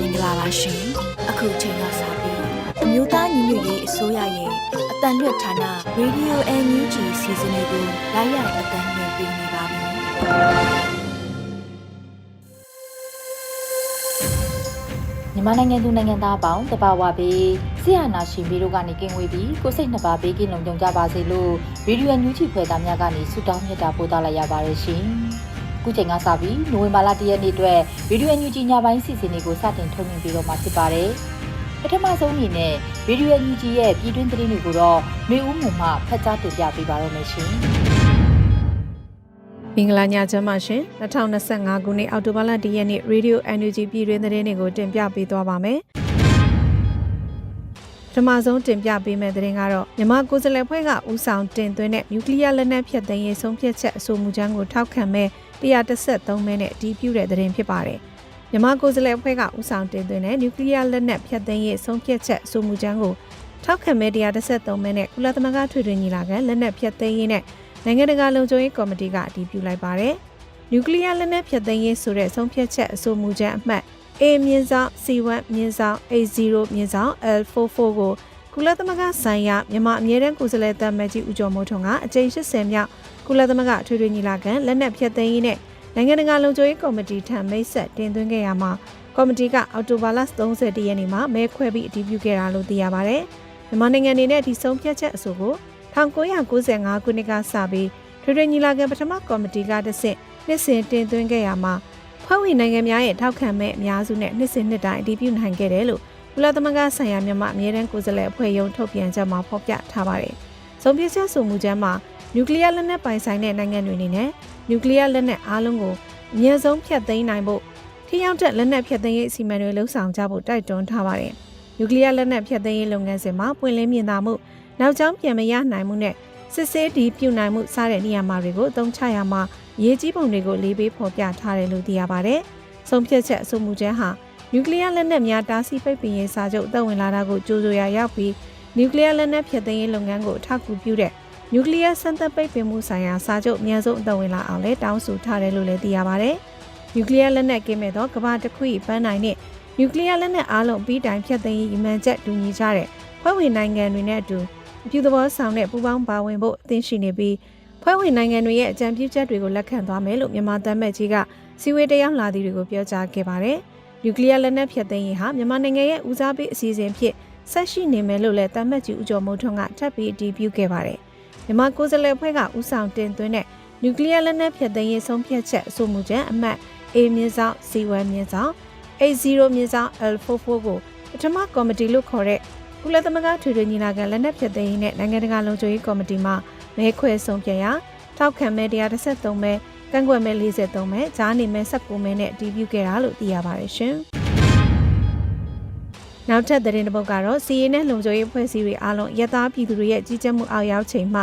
မင်္ဂလာပါရှင်အခုချိန်ကစပြီးအမျိုးသားညီညွတ်ရေးအစိုးရရဲ့အတန်လွတ်ဌာန Radio NUG စီစဉ်လေးကိုလိုက်ရိုက်အတန်လွှင့်ပေးနေပါပြီမြန်မာနိုင်ငံသူနိုင်ငံသားအပေါင်းတဘာဝပေးဆရာနာရှင်ပြီးတို့ကနေကင်းဝေးပြီးကိုစိတ်နှစ်ပါးဘေးကင်းလုံခြုံကြပါစေလို့ရေဒီယိုညူချီဖွယ်သားများကနေဆုတောင်းမြတ်တာပို့သလိုက်ရပါတယ်ရှင်။ ခုချိန်ကစပြီးနိုဝင်ဘာလ၁ရက်နေ့အတွက်ရေဒီယိုညူချီညပိုင်းစီစဉ်လေးကိုစတင်ထုတ်လွှင့်ပေးတော့မှာဖြစ်ပါတယ်။ပထမဆုံးအနေနဲ့ရေဒီယိုညူချီရဲ့ပြည်တွင်းသတင်းတွေကိုတော့မေဦးမှုမှဖတ်ကြားတင်ပြပေးပါရမရှင်။မင်္ဂလာညချမ်းပါရှင်2025ခုနှစ်အောက်တိုဘာလ10ရက်နေ့ Radio Energy ပြည်တွင်းသတင်းတွေကိုတင်ပြပေးသွားပါမယ်ပထမဆုံးတင်ပြပေးမယ့်သတင်းကတော့မြန်မာကိုယ်စားလှယ်ဖွဲ့ကဦးဆောင်တင်သွင်းတဲ့နျူကလ িয়ার လက်နက်ဖြတ်သိမ်းရေးဆုံးဖြတ်ချက်အဆိုမူကြမ်းကိုထောက်ခံမဲ့ 133မဲနဲ့အတည်ပြုတဲ့သတင်းဖြစ်ပါတယ်မြန်မာကိုယ်စားလှယ်ဖွဲ့ကဦးဆောင်တင်သွင်းတဲ့နျူကလ িয়ার လက်နက်ဖြတ်သိမ်းရေးဆုံးဖြတ်ချက်အဆိုမူကြမ်းကိုထောက်ခံမဲ့133မဲနဲ့ကုလသမဂ္ဂထွေထွေညီလာခံလက်နက်ဖြတ်သိမ်းရေးနဲ့နိုင်ငံတကာလုံခြုံရေးကော်မတီကအတည်ပြုလိုက်ပါတယ်။နျူကလ িয়ার လက်နက်ဖြတ်သိမ်းရေးဆိုတဲ့ဆုံးဖြတ်ချက်အဆိုမူချက်အမှတ် A မြင်းဆောင် C1 မြင်းဆောင် A0 မြင်းဆောင် L44 ကိုကုလသမဂ္ဂဆိုင်ရာမြန်မာအမြဲတမ်းကိုယ်စားလှယ်တပ်မကြီးဦးကျော်မိုးထွန်းကအကြိမ်80မြောက် ကုလသမဂ္ဂထွေထွေညီလာခံလက်နက်ဖြတ်သိမ်းရေးနဲ့နိုင်ငံတကာလုံခြုံရေးကော်မတီထံမိတ်ဆက်တင်သွင်းခဲ့ရမှာကော်မတီကအော်တိုဘာလ30ရက်နေ့မှာမဲခွဲပြီးအတည်ပြုခဲ့တာလို့သိရပါဗျ။မြန်မာနိုင်ငံအနေနဲ့ဒီဆုံးဖြတ်ချက်အဆိုကို1995ခုနှစ်ကစပြီးထွေထွေညီလာခံပထမကော်မတီကတဆင့်နှစ်စဉ်တင်သွင်းခဲ့ရမှာဖွဲ့ဝင်နိုင်ငံများရဲ့ထောက်ခံမဲ့အများစုနဲ့နှစ်စဉ်နှစ်တိုင်းအတည်ပြုနိုင်ခဲ့တယ်လို့ကုလသမဂ္ဂဆိုင်ရာမြန်မာအမြဲတမ်းကိုယ်စားလှယ်အဖွဲ့ရုံးထုတ်ပြန်ချက်မှာဖော်ပြထားပါတယ်။ဆုံးဖြတ်ချက်ဆိုမှုချမ်းမှာ နျူကလ িয়ার လက်နက်ပိုင်ဆိုင်တဲ့နိုင်ငံတွေအနေနဲ့နျူကလ িয়ার လက်နက်အားလုံးကိုအမြင့်ဆုံးဖျက်သိမ်းနိုင်ဖို့ထိရောက်တဲ့လက်နက်ဖျက်သိမ်းရေးအစီအမံတွေလှုံ့ဆော်ကြဖို့တိုက်တွန်းထားပါတယ်။နျူကလ িয়ার လက်နက်ဖျက်သိမ်းရေးလုပ်ငန်းစဉ်မှာပွင့်လင်းမြင်သာမှုနောက်ကျောင်းပြန်မရနိုင်မှုနဲ့စစ်ဆေးဒီပြုနိုင်မှုစတဲ့နေရာမှာတွေကိုအသုံးချရမှာရေးကြီးပုံတွေကိုလေးပေးဖော်ပြထားတယ်လို့သိရပါတယ်။ဆုံးဖြတ်ချက်အဆိုမူချမ်းဟာနျူကလ িয়ার လက်နက်များတားဆီးပိတ်ပင်ရေးစာချုပ်အသက်ဝင်လာတာကိုကြိုးဆိုရရောက်ပြီးနျူကလ িয়ার လက်နက်ဖျက်သိမ်းရေးလုပ်ငန်းကိုအထောက်အကူပြုတဲ့ နျူကလ িয়ার စမ်းသပ်ပိတ်ပင်မှုဆိုင်ရာစာချုပ်အများဆုံးအသက်ဝင်လာအောင်လဲတောင်းဆိုထားတယ်လို့လည်းသိရပါတယ်။နျူကလ িয়ার လက်နက်ကင်းမဲ့သောကမ္ဘာတစ်ခု၏ပန်းနိုင်နဲ့နျူကလ িয়ার လက်နက်အားလုံးပြီးတိုင်ဖျက်သိမ်းရေးရည်မှန်းချက်တူညီကြတဲ့ဖွဲ့ဝင်နိုင်ငံတွေနဲ့အတူအပြုသဘောဆောင်တဲ့ပူးပေါင်းပါဝင်ဖို့အသင့်ရှိနေပြီးဖွဲ့ဝင်နိုင်ငံတွေရဲ့အကြံပြုချက်တွေကိုလက်ခံသွားမယ်လို့မြန်မာသံမတ်ကြီးကစီဝေးတရားလာသူတွေကိုပြောကြားခဲ့ပါတယ်။နျူကလ িয়ার လက်နက်ဖျက်သိမ်းရေးဟာမြန်မာနိုင်ငံရဲ့ဦးစားပေးအစီအစဉ်ဖြစ်ဆက်ရှိနေမယ်လို့လည်းသံမတ်ကြီးဦးကျော်မိုးထွန်းကထပ်ပြီးအတည်ပြုခဲ့ပါတယ်။ မြန်မာကိုယ်စားလှယ်အဖွဲ့ကဦးဆောင်တင်သွင်းတဲ့နျူကလ িয়ার လက်နက်ဖျက်သိမ်းရေးဆုံးဖြတ်ချက်အဆိုမူချက်အမှတ် A မြင်းဆောင် C1 မြင်းဆောင် A0 မြင်းဆောင် L44 ကိုပထမကော်မတီလို့ခေါ်တဲ့ကုလသမဂ္ဂထွေထွေညီလာခံလက်နက်ဖြတ်သိမ်းရေးနဲ့နိုင်ငံတကာလုံခြုံရေးကော်မတီမှမဲခွဲဆုံးဖြတ်ရာထောက်ခံမဲ133မဲကန့်ကွက်မဲ43မဲဂျားနေမဲ19မဲနဲ့အတည်ပြုခဲ့တာလို့သိရပါတယ်ရှင်။နောက်ထပ်သတင်းတစ်ပုဒ်ကတော့စီရေးနဲ့လုံခြုံရေးအဖွဲ့အစည်းတွေအားလုံးရသားပြည်သူတွေရဲ့ကြီးကြပ်မှုအောက်ရောက်ချိန်မှ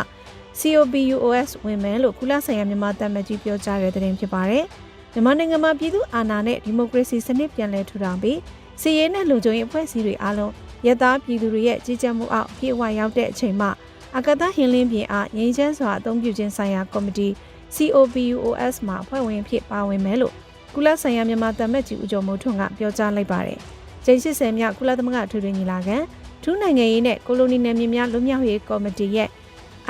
COPUOS ဝင်မယ်လို့ကုလဆိုင်ရာမြန်မာတမန်ကြီးပြောကြားတဲ့သတင်းဖြစ်ပါတယ်။မြန်မာနိုင်ငံမှာပြည်သူအာဏာနဲ့ဒီမိုကရေစီစနစ်ပြန်လည်ထူထောင်ပြီးစီရေးနဲ့လုံခြုံရေးအဖွဲ့အစည်းတွေအားလုံးရသားပြည်သူတွေရဲ့ကြီးကြပ်မှုအောက်ပြေဝရောက်တဲ့အချိန်မှာအကသဟင်းလင်းပြင်အားငြိမ်းချမ်းစွာအသုံးပြုခြင်းဆိုင်ရာကော်မတီ COPUOS မှာအဖွဲ့ဝင်ဖြစ်ပါဝင်မယ်လို့ကုလဆိုင်ရာမြန်မာတမတ်ကြီးဦးကျော်မိုးထွန်းကပြောကြားလိုက်ပါတယ်။ကျိန်80မြောက်ကုလသမဂ္ဂထွေထွေညီလာခံထူးနိုင်ငံရေးနဲ့ကိုလိုနီနယ်မြေများလွတ်မြောက်ရေးကော်မတီရဲ့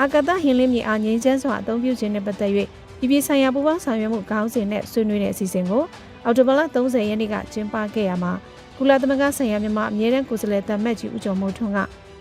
အကသဟင်းလင်းပြင်အားငြိမ်းချမ်းစွာအသုံးပြုခြင်းနဲ့ပတ်သက်၍ပြည်ပြည်ဆိုင်ရာပူးပေါင်းဆောင်ရွက်မှုခေါင်းစဉ်နဲ့ဆွေးနွေးတဲ့အစီအစဉ်ကိုအော်တိုဘလ30ရက်နေ့ကကျင်းပခဲ့ရမှာကုလသမဂ္ဂဆိုင်ရာမြန်မာအမြဲတမ်းကိုယ်စားလှယ်တမတ်ကြီးဦးကျော်မိုးထွန်းက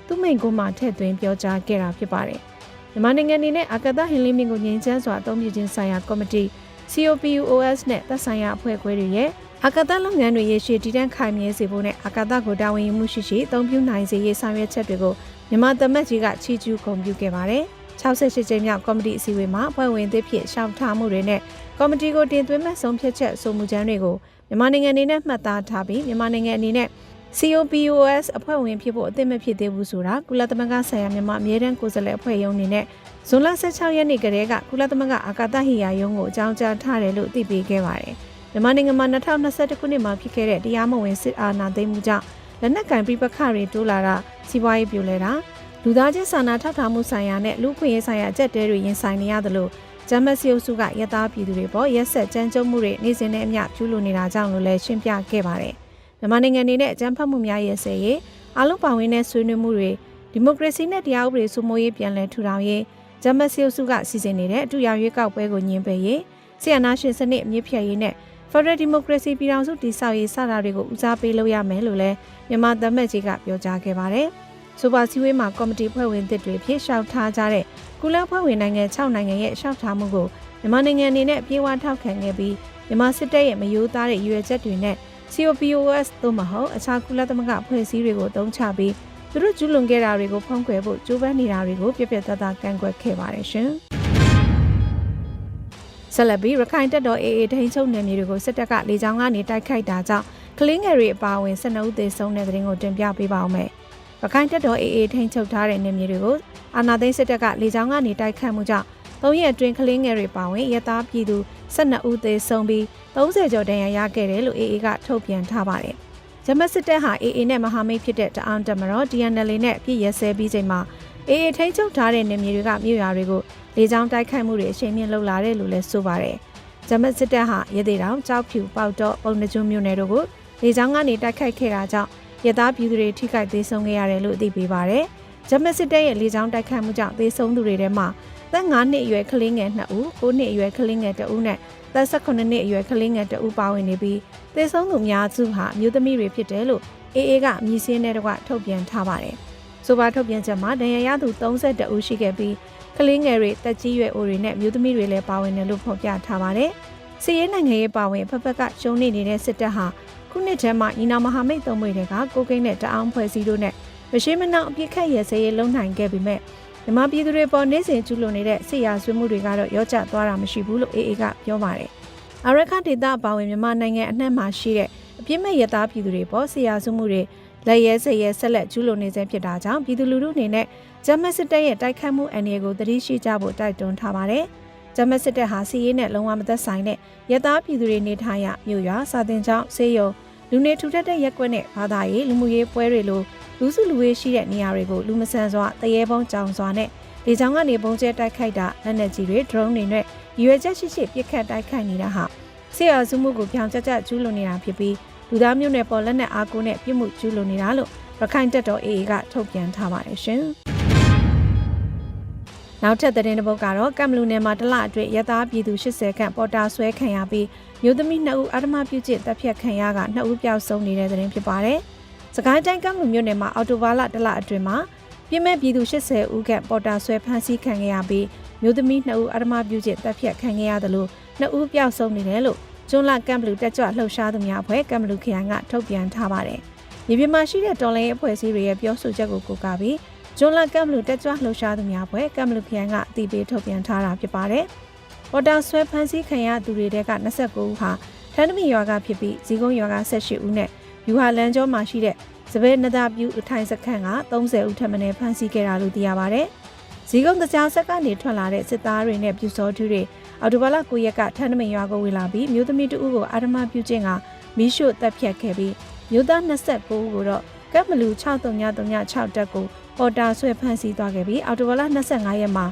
သူ့မိန့်ခွန်းမှာထည့်သွင်းပြောကြားခဲ့တာဖြစ်ပါတယ်။မြန်မာနိုင်ငံအနေနဲ့အာကာသဟင်းလင်းမြင့်ကိုငြိမ်းချမ်းစွာအသုံးပြုခြင်းဆိုင်ရာကော်မတီ COPUOS နဲ့သက်ဆိုင်ရာအဖွဲ့အစည်းတွေရဲ့အာကာသလုပ်ငန်းတွေရရှိတည်တံ့ခိုင်မြဲစေဖို့နဲ့အာကာသကိုတာဝန်ယူမှုရှိရှိအသုံးပြုနိုင်စေရေးဆောင်ရွက်ချက်တွေကို မြန်မာသမတ်ကြီးကချီးကျူးဂုဏ်ပြုခဲ့ပါတယ်။68ကြိမ်မြောက်ကော်မတီအစည်းအဝေးမှာအဖွဲ့ဝင်သစ်ဖြစ်ရှောက်ထားမှုတွေနဲ့ကော်မတီကိုတင်သွင်းမဲ့ဆုံးဖြတ်ချက်ဆိုမှုချမ်းတွေကိုမြန်မာနိုင်ငံအနေနဲ့မှတ်သားထားပြီးမြန်မာနိုင်ငံအနေနဲ့ COPOS အဖွဲ့ဝင်ဖြစ်ဖို့အသင့်မဖြစ်သေးဘူးဆိုတာကုလသမဂ္ဂဆိုင်ရာမြန်မာအမြဲတမ်းကိုယ်စားလှယ်အဖွဲ့ရုံးအနေနဲ့ဇွန်လ16ရက်နေ့ကတည်းကကုလသမဂ္ဂအာကာသဟိယာရုံးကိုအကြောင်းကြားထားတယ်လို့သိပေးခဲ့ပါတယ်။မြန်မာနိုင်ငံမှာ2021ခုနှစ်မှာဖြစ်ခဲ့တဲ့တရားမဝင်စစ်အာဏာသိမ်းမှုကြောင့် လက်နက်ကင်ပြပခတွေတိုးလာတာစီးပွားရေးပြိုလဲတာလူသားချင်းစာနာထောက်ထားမှုဆိုင်ရာနဲ့လူ့ခွင့်ရေးဆိုင်ရာအကျက်တဲတွေရင်ဆိုင်နေရသလိုဂျမစီယိုစုကရသားပြည်သူတွေပေါ်ရက်ဆက်ကြမ်းကြုတ်မှုတွေနေ့စဉ်နဲ့အမျှကျူးလွန်နေတာကြောင့်လို့လည်းရှင်းပြခဲ့ပါတယ်။မြန်မာနိုင်ငံအနေနဲ့အကြမ်းဖက်မှုများရဲ့ဆယ်ရေးအလုံးပါဝင်တဲ့ဆွေးနွေးမှုတွေဒီမိုကရေစီနဲ့တရားဥပဒေစိုးမိုးရေးပြန်လည်ထူထောင်ရေးဂျမတ်ဆီယိုစုကစီစဉ်နေတဲ့အတူရောက်ရွေးကောက်ပွဲကိုညှင်းပယ်ရေးဆီယနာရှင်စနစ်အမြင့်ဖြတ်ရေးနဲ့ Federal Democracy ပြည်ထောင်စုတည်ဆောက်ရေးစတာတွေကိုဦးစားပေးလုပ်ရမယ်လို့လည်းမြန်မာသမက်ကြီးကပြောကြားခဲ့ပါတယ်။ဆိုပါစည်းဝေးမှာကော်မတီဖွဲ့ဝင်သစ်တွေဖြည့်လျှောက်ထားကြတဲ့ကုလဖွဲ့ဝင်နိုင်ငံ6နိုင်ငံရဲ့လျှောက်ထားမှုကိုမြန်မာနိုင်ငံအနေနဲ့ပြေဝထောက်ခံခဲ့ပြီးမြန်မာစစ်တပ်ရဲ့မယိုးသားတဲ့ရွေချက်တွေနဲ့ COPOS သို့မဟုတ်အခြားကုလသမဂ္ဂဖွဲ့စည်းတွေကိုတုံးချပြီးသူတို့ကျူးလွန်ခဲ့တာတွေကိုဖုံးကွယ်ဖို့ကြိုးပမ်းနေတာတွေကိုပြပြတသားကန့်ကွက်ခဲ့ပါတယ်ရှင်။ ဆက်လက်ပြီးရခိုင်တပ်တော် AA ထိန်းချုပ်နယ်မြေတွေကိုစစ်တပ်ကလေကြောင်းကနေတိုက်ခိုက်တာကြောင့်ကလင်းငယ်တွေအပါအဝင်12ဦးသေဆုံးတဲ့တဲ့ရင်ကိုတင်ပြပေးပါအောင်မယ်။ရခိုင်တပ်တော် AA ထိန်းချုပ်ထားတဲ့နယ်မြေတွေကိုအာဏာသိမ်းစစ်တပ်ကလေကြောင်းကနေတိုက်ခိုက်မှုကြောင့်၃ရက်အတွင်းကလင်းငယ်တွေပါဝင်ရသားပြည်သူ12ဦးသေဆုံးပြီး30ကျော်ဒဏ်ရာရခဲ့တယ်လို့ AA ကထုတ်ပြန်ထားပါတယ်။ဂျမတ်စစ်တပ်ဟာ AA နဲ့မဟာမိတ်ဖြစ်တဲ့တအောင်းတမတော် DNL နဲ့ပြည်ရဲဆဲပြီးချိန်မှာ AA ထိန်းချုပ်ထားတဲ့နေမြေတွေကမြို့ရွာတွေကိုလေကြောင်းတိုက်ခိုက်မှုတွေအရှိန်မြင့်လှုပ်လာတယ်လို့လည်းဆိုပါတယ်။ဂျမတ်စစ်တပ်ဟာရသေးတောင်ကြောက်ဖြူပေါက်တော့ပုံနှကျွန်းမြို့နယ်တို့ကိုလေကြောင်းကနေတိုက်ခိုက်ခဲ့တာကြောင့်ရသားပြည်သူတွေထိခိုက်သေးဆုံးခဲ့ရတယ်လို့အသိပေးပါတယ်။ဂျမတ်စစ်တပ်ရဲ့လေကြောင်းတိုက်ခိုက်မှုကြောင့်သေဆုံးသူတွေထဲမှာသက်9နှစ်အရွယ်ကလေးငယ်2ဦး9နှစ်အရွယ်ကလေးငယ်2ဦးနဲ့သက်18နှစ်အရွယ်ကလေးငယ်2ဦးပါဝင်နေပြီးသေဆုံးသူများစုဟာမြို့သမီးတွေဖြစ်တယ်လို့ AA ကမြည်စင်းတဲ့တကွထုတ်ပြန်ထားပါတယ်။ ဆိုပါထုတ်ပြန်ချက်မှာဒဏ်ရာရသူ32ဦးရှိခဲ့ပြီးကလေးငယ်တွေတက်ကြီးရွယ်အိုတွေနဲ့မြို့သမီးတွေလည်းပါဝင်တယ်လို့ဖော်ပြထားပါတယ်။စီးရဲနိုင်ငံရေးပါဝင်ဖက်ဖက်ကရှုံးနေနေတဲ့စစ်တပ်ဟာခုနှစ်ထဲမှာညီနာမဟာမိတ်သုံးမွေတွေကကိုကိန်းနဲ့တအောင်ဖွဲ့စည်းတို့နဲ့မရှိမနှောင်အပြစ်ခတ်ရစရေးလုံနိုင်ခဲ့ပေမဲ့မြန်မာပြည်သူတွေပေါ်နေစဉ်ကျူးလွန်နေတဲ့စစ်ရာဆွေးမှုတွေကတော့ရောကျသွားတာမရှိဘူးလို့ AA ကပြောပါတယ်။အရခဒေတာပါဝင်မြန်မာနိုင်ငံအနှံ့မှာရှိတဲ့အပြစ်မဲ့ရသားပြည်သူတွေပေါ်စစ်ရာဆွေးမှုတွေ လက်ရဲစရဲဆက်လက်ကျူးလွန်နေစေဖြစ်တာကြောင့်ပြည်သူလူထုအနေနဲ့ဂျမတ်စစ်တပ်ရဲ့တိုက်ခိုက်မှုအန္တရာယ်ကိုသတိရှိကြဖို့တိုက်တွန်းထားပါတယ်။ဂျမတ်စစ်တပ်ဟာစီးရေးနဲ့လုံးဝမသက်ဆိုင်တဲ့ရသားပြည်သူတွေနေထိုင်ရမြို့ရွာစာတင်ကျောင်းဆေးရုံလူနေထူထပ်တဲ့ရက်ကွက်နဲ့ဘာသာရေးလူမှုရေးပွဲတွေလိုလူစုလူဝေးရှိတဲ့နေရာတွေကိုလူမဆန်စွာတရေပုံးကြောင်စွာနဲ့လေကြောင်းကနေပုံကျဲတိုက်ခိုက်တာလက်နက်ကြီးတွေ drone တွေနဲ့ရွေချက်ရှိရှိပစ်ခတ်တိုက်ခိုက်နေတာဟာဆေးရစုမှုကိုပြောင်ကျကျကျူးလွန်နေတာဖြစ်ပြီး လူသားမျိုးနဲ့ပေါ်လက်နက်အားကိုးနဲ့ပြစ်မှုကျူးလွန်နေတာလို့ရခိုင်တပ်တော် AA ကထုတ်ပြန်ထားပါတယ်ရှင်။နောက်ထပ်သတင်းတစ်ပုဒ်ကတော့ကမ်ဘလူနယ်မှာတလအတွင်းရသားပြည်သူ80ခန့်ပေါ်တာဆွဲခံရပြီးမြို့သမီး2ဦးအာဓမပြုကျင့်တပ်ဖြတ်ခံရက2ဦးပျောက်ဆုံးနေတဲ့သတင်းဖြစ်ပါတယ်။စကိုင်းတိုင်းကမ်ဘလူမြို့နယ်မှာအော်တိုဘာလတလအတွင်းမှာပြင်းမဲ့ပြည်သူ80ဦးခန့်ပေါ်တာဆွဲဖမ်းဆီးခံရပြီးမြို့သမီး2ဦးအာဓမပြုကျင့်တပ်ဖြတ်ခံရသလို2ဦးပျောက်ဆုံးနေတယ်လို့ ကျွန်းလကမ်ဘလူတက်ကြွလှုပ်ရှားသူများအဖွဲ့ကမ်ဘလူခရိုင်ကထုတ်ပြန်ထားပါတယ်။မြေပြင်မှာရှိတဲ့တော်လိုင်းအဖွဲ့အစည်းတွေရဲ့ပြောဆိုချက်ကိုကိုးကားပြီးဂျွန်လကမ်ဘလူတက်ကြွလှုပ်ရှားသူများဘွဲကမ်ဘလူခရိုင်ကအတည်ပြုထုတ်ပြန်ထားတာဖြစ်ပါတယ်။ပေါ်တာဆွဲဖမ်းဆီးခံရသူတွေတဲက29ဦးဟာထန်းတမီရွာကဖြစ်ပြီးဇီကုန်းရွာက18ဦးနဲ့ယူဟာလန်ကျောမှာရှိတဲ့စပယ်နဒါပြူအထိုင်စခန်းက30ဦးထပ်မံဖမ်းဆီးခဲ့တာလို့သိရပါတယ်။ဇီကုန်းတရားဆက်ကနေထွက်လာတဲ့စစ်သားတွေနဲ့ပြူစောထူးတွေ အော်တိုဘာလ9ရက်ကထန်းတမီရွာကိုဝင်လာပြီးမြို့သမီးတဦးကိုအာဓမပြုကျင့်ကမီးရှို့တပ်ဖြတ်ခဲ့ပြီးမြို့သား29ဦးကိုတော့ကပ်မလူ6336တက်ကိုပေါ်တာဆွဲဖမ်းဆီးသွားခဲ့ပြီးအော်တိုဘာလ25ရက်မှာ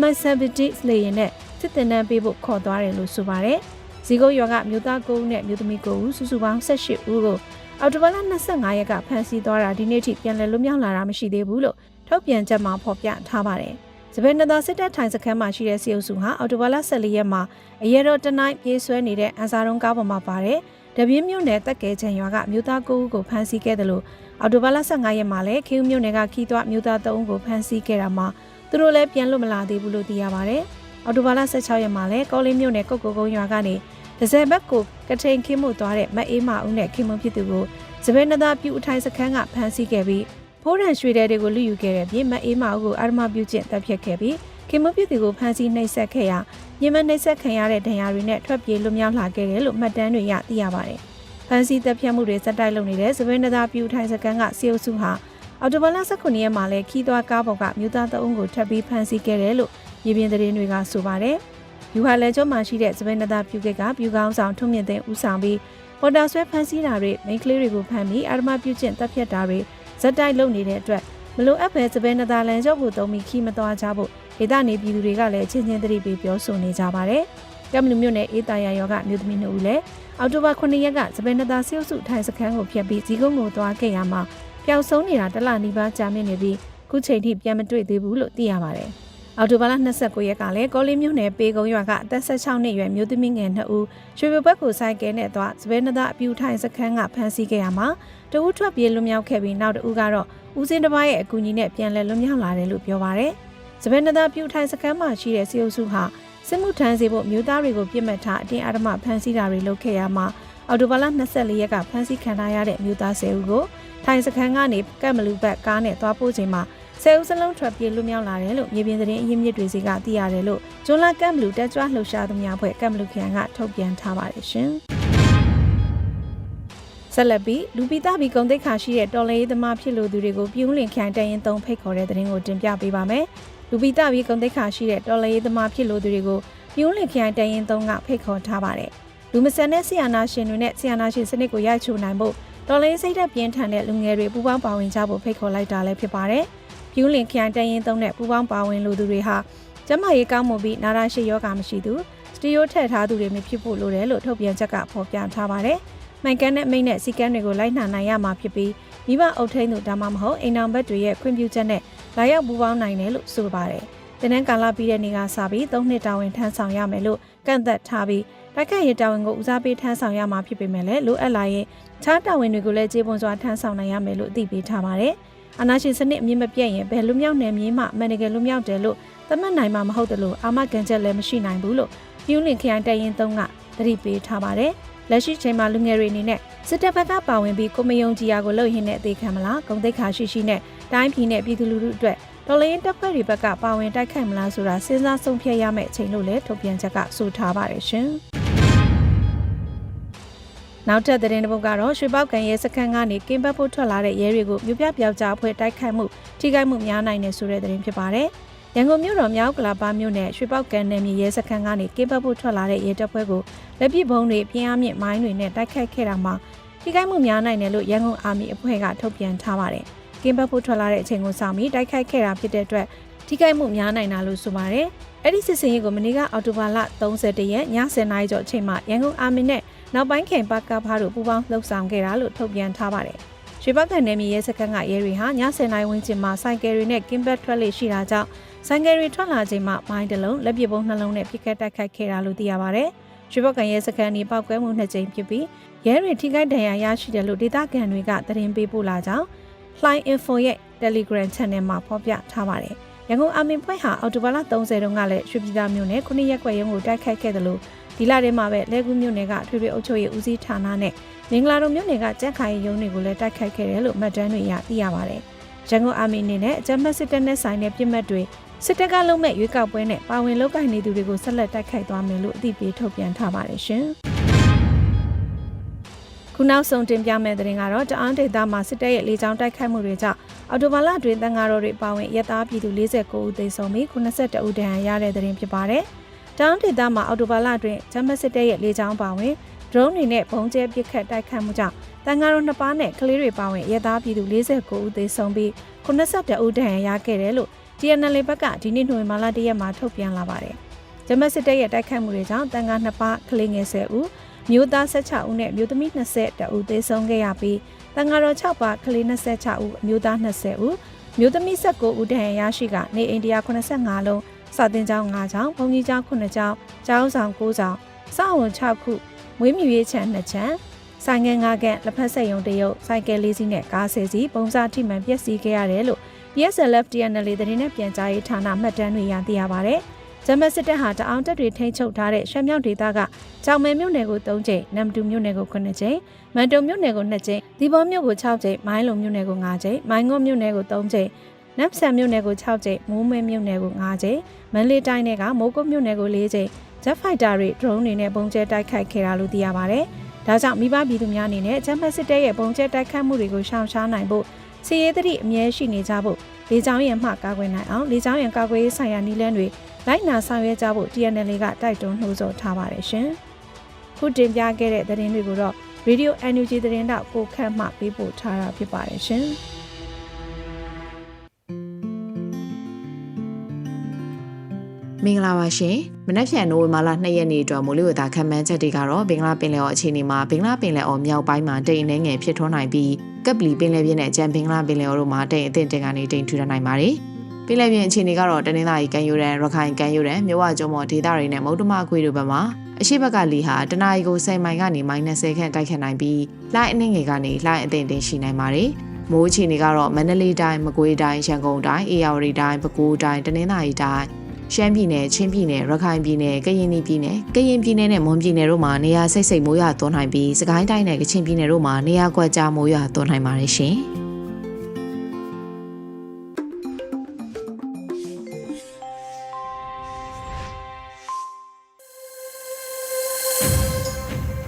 MI70 လေယာဉ်နဲ့စစ်တင်တန်းပေးဖို့ခေါ်သွားတယ်လို့ဆိုပါတယ်။ဇီကုတ်ရွာကမြို့သား9ဦးနဲ့မြို့သမီး9ဦးစုစုပေါင်း18ဦးကိုအော်တိုဘာလ25ရက်ကဖမ်းဆီးသွားတာဒီနေ့ထိပြန်လည်လွတ်မြောက်လာတာမရှိသေးဘူးလို့ထုတ်ပြန်ချက်မှာဖော်ပြထားပါတယ်။ စပယ်နသာစစ်တပ်ထိုင်စခန်းမှာရှိတဲ့စီအုပ်စုဟာအော်တိုဘာလ14ရက်မှာအရဲတော်တနိုင်းပြေးဆွဲနေတဲ့အန်စာရုံးကားပေါ်မှာပါတယ်။တပြင်းမြို့နယ်တက်ကဲချံရွာကမြို့သား9ဦးကိုဖမ်းဆီးခဲ့တယ်လို့အော်တိုဘာလ15ရက်မှာလည်းခေဦးမြို့နယ်ကခီးသွမြို့သား3ဦးကိုဖမ်းဆီးခဲ့တာမှာသူတို့လည်းပြန်လွတ်မလာသေးဘူးလို့သိရပါဗျ။အော်တိုဘာလ16ရက်မှာလည်းကောလင်းမြို့နယ်ကုတ်ကိုကုန်းရွာကနေဒဇယ်ဘက်ကိုကထိန်ခင်းမှုသွားတဲ့မအေးမဦးနဲ့ခင်မဖြစ်သူကိုစပယ်နသာပြူအထိုင်စခန်းကဖမ်းဆီးခဲ့ပြီး ဖိုးရန်ရွှေတဲတွေကိုလူယူခဲ့တဲ့ပြင်မအေးမဦးကိုအာရမပြုကျင့်တပ်ဖြတ်ခဲ့ပြီးခင်မဖြစ်သူကိုဖမ်းဆီးနှိပ်စက်ခဲ့ရာညမနှိပ်စက်ခံရတဲ့ဒဏ်ရာတွေနဲ့ထွက်ပြေးလွတ်မြောက်လာခဲ့တယ်လို့မှတ်တမ်းတွေရသိရပါတယ်။ဖမ်းဆီးတပ်ဖြတ်မှုတွေစက်တိုက်လုပ်နေတဲ့စပင်းနသာပြူထိုင်စကန်ကစီအုပ်စုဟာအော်တိုဘလ19ရက်မှာလည်းခီးသွွားကားပေါ်ကမြို့သားတအုံးကိုထပ်ပြီးဖမ်းဆီးခဲ့တယ်လို့ရည်ပြင်းသတင်းတွေကဆိုပါတယ်။ယူဟာလဲကျောမှာရှိတဲ့စပင်းနသာပြူကက်ကပြူကောင်းဆောင်ထုံမြင့်သိန်းဦးဆောင်ပြီးပေါ်တာဆွဲဖမ်းဆီးတာတွေမိန်းကလေးတွေကိုဖမ်းပြီးအာရမပြုကျင့်တပ်ဖြတ်တာတွေ ဇက်တိုက်လုပ်နေတဲ့အတွက်မလိုအပ်ပဲစပင်းနသာလန်ကျောကိုသုံးပြီးခီးမသွားကြဖို့ဒေသနေပြည်သူတွေကလည်းချင်းချင်းသတိပေးပြောဆိုနေကြပါတယ်။ကမ်ဘလူမြို့နယ်အေးတာယာရောကမြို့သမီး2ဦးလည်းအောက်တိုဘာ9ရက်ကစပယ်နတာဆေးစုထိုင်စခန်းကိုဖျက်ပြီးဇီကုန်းကိုသွားခဲ့ရမှာပျောက်ဆုံးနေတာတလနီးပါးကြာမြင့်နေပြီးခုချိန်ထိပြန်မတွေ့သေးဘူးလို့သိရပါတယ်။ အော်တိုဘာလ29ရက်ကလည်းကောလင်းမြို့နယ်ပေကုံရွာကအသက်16နှစ်အရွယ်မျိုးသမီးငယ်2ဦးရွှေဘဘက်ကိုစိုက်ကဲနဲ့သွားစပယ်နတာအပြူထိုင်စခန်းကဖမ်းဆီးခဲ့ရမှာတဦးထွက်ပြေးလွတ်မြောက်ခဲ့ပြီးနောက်တဦးကတော့ဦးစင်းတစ်ပါးရဲ့အကူအညီနဲ့ပြန်လည်လွတ်မြောက်လာတယ်လို့ပြောပါရယ်။စပယ်နတာပြူထိုင်စခန်းမှာရှိတဲ့စီအုပ်စုဟာစစ်မှုထမ်းစေဖို့မျိုးသားတွေကိုပြစ်မှတ်ထားအတင်းအဓမ္မဖမ်းဆီးတာတွေလုပ်ခဲ့ရမှာအော်တိုဘာလ24ရက်ကဖမ်းဆီးခံထားရတဲ့မျိုးသား10ဦးကိုထိုင်စခန်းကနေကတ်မလူဘက်ကားနဲ့သွားပို့ချိန်မှာ ဆယ်ဦးစလုံးထွက်ပြေးလွတ်မြောက်လာတယ်လို့မြေပြင်သတင်းအရင်းမြစ်တွေစီကသိရတယ်လို့ဂျွန်လာကတ်မလူတက်ကြွလှုပ်ရှားသူများဖွဲ့ကတ်မလူခရိုင်ကထုတ်ပြန်ထားပါတယ်ရှင်။ဆက်လက်ပြီးလူပိသဘီကုံတိတ်ခါရှိတဲ့တော်လေးသမားဖြစ်လို့သူတွေကိုပြုံးလင်ခိုင်တရင်သုံးဖိတ်ခေါ်တဲ့သတင်းကိုတင်ပြပေးပါမယ်။လူပိသဘီကုံတိတ်ခါရှိတဲ့တော်လေးသမားဖြစ်လို့သူတွေကိုပြုံးလင်ခိုင်တရင်သုံးကဖိတ်ခေါ်ထားပါတယ်။လူမဆန်တဲ့ဆီယနာရှင်တွေနဲ့ဆီယနာရှင်စနစ်ကိုရိုက်ချိုနိုင်ဖို့တော်လေးစိတ်သက်ပြင်းထန်တဲ့လူငယ်တွေပူးပေါင်းပါဝင်ကြဖို့ဖိတ်ခေါ်လိုက်တာလည်းဖြစ်ပါတယ်။ ပြူးလင်ခိုင်တရင်သုံးတဲ့ပူးပေါင်းပါဝင်လူသူတွေဟာကျမရေးကောင်းမှုပြီးနာရာရှိယောဂမရှိသူစတီယိုထည့်ထားသူတွေမဖြစ်ဖို့လိုတယ်လို့ထုတ်ပြန်ချက်ကဖော်ပြထားပါတယ်။မိုင်ကန်နဲ့မိတ်နဲ့စီကန်းတွေကိုလိုက်နှာနိုင်ရမှာဖြစ်ပြီးမိဘအုပ်ထိန်းသူဒါမှမဟုတ်အိမ်အောင်ဘက်တွေရဲ့ခွင့်ပြုချက်နဲ့လာရောက်ပူးပေါင်းနိုင်တယ်လို့ဆိုပါတယ်။တင်းနှန်းကာလပြီးတဲ့နေ့ကစပြီး၃နှစ်တာဝန်ထမ်းဆောင်ရမယ်လို့ကန့်သက်ထားပြီးတိုက်ခတ်ရေးတာဝန်ကိုဦးစားပေးထမ်းဆောင်ရမှာဖြစ်ပေမဲ့လည်းလိုအပ်လာရင်ခြားတာဝန်တွေကိုလည်းကျေပွန်စွာထမ်းဆောင်နိုင်ရမယ်လို့အသိပေးထားပါတယ်။ အနာရှင်စနစ်အမြင့်မပြတ်ရင်ဘယ်လူမြောက်နယ်မြေမှမန်နကယ်လူမြောက်တယ်လို့သတ်မှတ်နိုင်မှာမဟုတ်တယ်လို့အာမကန်ချက်လည်းမရှိနိုင်ဘူးလို့ပြူးလင်ခရိုင်တရင်သုံးကသတိပေးထားပါတယ်။လက်ရှိချိန်မှာလူငယ်တွေအနေနဲ့စစ်တပ်ဘက်ကပါဝင်ပြီးကိုမယုံကြည်ရာကိုလှုပ်ရင်းနဲ့အသေးခံမလားဂုံတိတ်ခါရှိရှိနဲ့တိုင်းပြည်နဲ့ပြည်သူလူထုအတွက်တော်လိုင်းတပ်ဖွဲ့တွေဘက်ကပါဝင်တိုက်ခိုက်မလားဆိုတာစဉ်းစားဆုံးဖြတ်ရမယ့်အချိန်လို့လည်းထုတ်ပြန်ချက်ကဆိုထားပါတယ်ရှင်။ နောက်ထပ်သတင်းတစ်ပုဒ်ကတော့ရွှေပောက်ကန်ရဲစခန်းကနေကင်းဘတ်ဖို့ထွက်လာတဲ့ရဲတွေကိုမြို့ပြပြောက်ကြားအဖွဲ့တိုက်ခိုက်မှုထိခိုက်မှုများနိုင်တယ်ဆိုတဲ့သတင်းဖြစ်ပါတယ်။ရန်ကုန်မြို့တော်မြောက်ကလာပါမြို့နယ်ရွှေပောက်ကန်နယ်မြေရဲစခန်းကနေကင်းဘတ်ဖို့ထွက်လာတဲ့ရဲတပ်ဖွဲ့ကိုလက်ပစ်ဘုံတွေပြင်းအားမြင့်မိုင်းတွေနဲ့တိုက်ခိုက်ခဲ့တာမှာထိခိုက်မှုများနိုင်တယ်လို့ရန်ကုန်အာမီအဖွဲ့ကထုတ်ပြန်ထားပါတယ်။ကင်းဘတ်ဖို့ထွက်လာတဲ့အချိန်ကိုစောင့်ပြီးတိုက်ခိုက်ခဲ့တာဖြစ်တဲ့အတွက်ထိခိုက်မှုများနိုင်တာလို့ဆိုပါတယ်။အဲ့ဒီစစ်စင်ရေးကိုမနေ့ကအော်တိုဘာလ31ရက်ည10:00နာရီကျော်အချိန်မှာရန်ကုန်အာမီနဲ့ နောက်ပိုင်းခင်ပါကဖားတို့ပူးပေါင်းလှုပ်ဆောင်ခဲ့တာလို့ထုတ်ပြန်ထားပါတယ်။ရွှေ bắc ကန်နယ်မြေရဲစခန်းကရဲတွေဟာည10:00နာရီဝန်းကျင်မှာဆိုင်ကယ်တွေနဲ့ကင်းဘတ်ထွက်လေရှိတာကြောင့်ဆိုင်ကယ်တွေထွက်လာချိန်မှာမိုင်းတစ်လုံးလက်ပစ်ပုံးနှလုံးနဲ့ပြစ်ခတ်တိုက်ခိုက်ခဲ့တာလို့သိရပါတယ်။ရွှေ bắc ကန်ရဲစခန်းဒီပောက်ကွဲမှုနှစ်ကြိမ်ဖြစ်ပြီးရဲတွေထိခိုက်ဒဏ်ရာရရှိတယ်လို့ဒေသခံတွေကသတင်းပေးပို့လာကြောင်း Fly Info ရဲ့ Telegram Channel မှာဖော်ပြထားပါတယ်။ရန်ကုန်အာမင်ဖွဲ့ဟာအော်တိုဘာလ30တုန်းကလည်းရွှေပြည်သားမြို့နယ်ခုနှစ်ရက်ကွက်ရုံးကိုတိုက်ခိုက်ခဲ့တယ်လို့ ဒီလထဲမှာပဲလဲကူးမြို့နယ်ကထွေထွေအုပ်ချုပ်ရေးဦးစီးဌာနနဲ့မင်္ဂလာတုံမြို့နယ်ကကြက်ခိုင်ရုံးတွေကိုလည်းတိုက်ခိုက်ခဲ့တယ်လို့မှတ်တမ်းတွေရသိရပါတယ်။ရန်ကုန်အာမီအနေနဲ့အကြမ်းဖက်စစ်တပ်နဲ့ဆိုင်တဲ့ပြစ်မှတ်တွေစစ်တပ်ကလုံးမဲ့ရွေးကောက်ပွဲနဲ့ပါဝင်လုပ်ကိုင်နေသူတွေကိုဆက်လက်တိုက်ခိုက်သွားမယ်လို့အသိပေးထုတ်ပြန်ထားပါတယ်ရှင်။ခုနောက်ဆုံးတင်ပြမယ့်သတင်းကတော့တအောင်းဒေသမှာစစ်တပ်ရဲ့လေကြောင်းတိုက်ခိုက်မှုတွေကြောင့်အော်တိုဘာလအတွင်းတန်ဃာတော်တွေပါဝင်ရဲသားပြည်သူ49ဦးသေဆုံးပြီး82ဦးဒဏ်ရာရတဲ့သတင်းဖြစ်ပါတယ်။ တောင်ဒေသမှာအော်တိုဘာလအတွင်းဂျမ်ဘတ်စစ်တပ်ရဲ့လေကြောင်းပါဝင်ဒရုန်းတွေနဲ့ပုံကျဲပစ်ခတ်တိုက်ခိုက်မှုကြောင့်တန်ဃာတော်နှစ်ပါးနဲ့ကလေးတွေပါဝင်ရဲသားပြည်သူ49ဦးသေဆုံးပြီး82ဦးဒဏ်ရာရခဲ့တယ်လို့ TNL ဘက်ကဒီနေ့နိုဝင်ဘာလ၁ရက်မှာထုတ်ပြန်လာပါတယ်။ဂျမ်ဘတ်စစ်တပ်ရဲ့တိုက်ခိုက်မှုတွေကြောင့်တန်ဃာနှစ်ပါးကလေးငယ်10ဦးမျိုးသား16ဦးနဲ့မျိုးသမီး20ဦးသေဆုံးခဲ့ရပြီးတန်ဃာတော်6ပါးကလေး26ဦးအမျိုးသား20ဦးမျိုးသမီး19ဦးဒဏ်ရာရရှိကနေအိန္ဒိယ85လုံး စာတင်ကျောင်း9ကျောင်းဘုံကြီးကျောင်း9ကျောင်းကျောင်းဆောင်9ဆောင်စောင့်ဝန်6ခုမွေးမြူရေးခြံ2ခြံဆိုင်ငယ်9ကန့်လက်ဖက်ဆက်ယုံတရုတ်စိုက်ကယ်လေးစီးနဲ့ကားဆယ်စီးပုံစားထိမှန်ပျက်စီးခဲ့ရတယ်လို့ PSLF TNL သတင်းနဲ့ပြန်ကြားရေးဌာနမှတ်တမ်းတွေရသိရပါဗျ။ဂျမတ်စစ်တပ်ဟာတအောင်တပ်တွေထိန်းချုပ်ထားတဲ့ရှမ်းမြောက်ဒေသကကြောင်မဲမြို့နယ်ကို3ကြိမ်နမ်တူမြို့နယ်ကို9ကြိမ်မန်တုံမြို့နယ်ကို2ကြိမ်ဒီဘောမြို့ကို6ကြိမ်မိုင်းလုံမြို့နယ်ကို5ကြိမ်မိုင်းငုံမြို့နယ်ကို3ကြိမ် နမ်ဆန်မြို့နယ်ကို6ကြိမ်မိုးမဲမြို့နယ်ကို5ကြိမ်မန်လေးတိုင်းနယ်ကမိုးကုတ်မြို့နယ်ကို4ကြိမ်ဂျက်ဖိုက်တာတွေဒရုန်းတွေနဲ့ပုံကျဲတိုက်ခိုက်ခဲ့တာလို့သိရပါဗျ။ဒါကြောင့်မိဘပြည်သူများအနေနဲ့ဂျမ်ဖက်စစ်တပ်ရဲ့ပုံကျဲတိုက်ခိုက်မှုတွေကိုရှောင်ရှားနိုင်ဖို့စီရေးသတိအမြဲရှိနေကြဖို့လေကြောင်းရံမှကာကွယ်နိုင်အောင်လေကြောင်းရံကာကွယ်ရေးဆိုင်ရာနည်းလမ်းတွေလိုက်နာဆောင်ရွက်ကြဖို့ TNL ကတိုက်တွန်းနှိုးဆော်ထားပါတယ်ရှင်။ခုတင်ပြခဲ့တဲ့သတင်းတွေကိုတော့ Radio NUG သတင်းတောက်ကိုခန့်မှပေးပို့ထားတာဖြစ်ပါတယ်ရှင်။ မင်္ဂလာပါရှင်မနက်ဖြန်နိုဝင်ဘာလ2ရက်နေ့အတွက်မိုးလေဝသခန့်မှန်းချက်တွေကတော့ဘင်္ဂလားပင်လယ်အော်အခြေအနေမှာဘင်္ဂလားပင်လယ်အော်မြောက်ပိုင်းမှာတိမ်အနေငယ်ဖြစ်ထွန်းနိုင်ပြီးကပ်ပလီပင်လယ်ပြင်နဲ့ကြံဘင်္ဂလားပင်လယ်အော်တို့မှာတိမ်အထင်တင်ကနေတိမ်ထူထနိုင်ပါတယ်ပင်လယ်ပြင်အခြေအနေကတော့တနင်္လာရီကမ်းရိုးတန်းရခိုင်ကမ်းရိုးတန်းမြဝကျုံမော်ဒေသတွေနဲ့မုတ်တမခွေတို့ဘက်မှာအရှိဘက်ကလီဟာတနအီကို10မိုင်ကနေ -30 ခန့်တိုက်ခတ်နိုင်ပြီးလှိုင်းအနှင်းငယ်ကနေလှိုင်းအထင်တင်ရှိနိုင်ပါတယ်မိုးအခြေအနေကတော့မန္တလေးတိုင်းမကွေးတိုင်းရန်ကုန်တိုင်းအေရဝတီတိုင်းပဲခူးတိုင်းတနင်္သာရီတိုင်း ရှမ်းပြည်နယ်ချင်းပြည်နယ်ရခိုင်ပြည်နယ်ကရင်ပြည်နယ်ကရင်ပြည်နယ်နဲ့မွန်ပြည်နယ်တို့မှာနေရာစိတ်စိတ်မိုးရွာသွန်းနိုင်ပြီးစကိုင်းတိုင်းနဲ့ကချင်ပြည်နယ်တို့မှာနေရာကွက်ကြားမိုးရွာသွန်းနိုင်ပါတယ်ရှင်။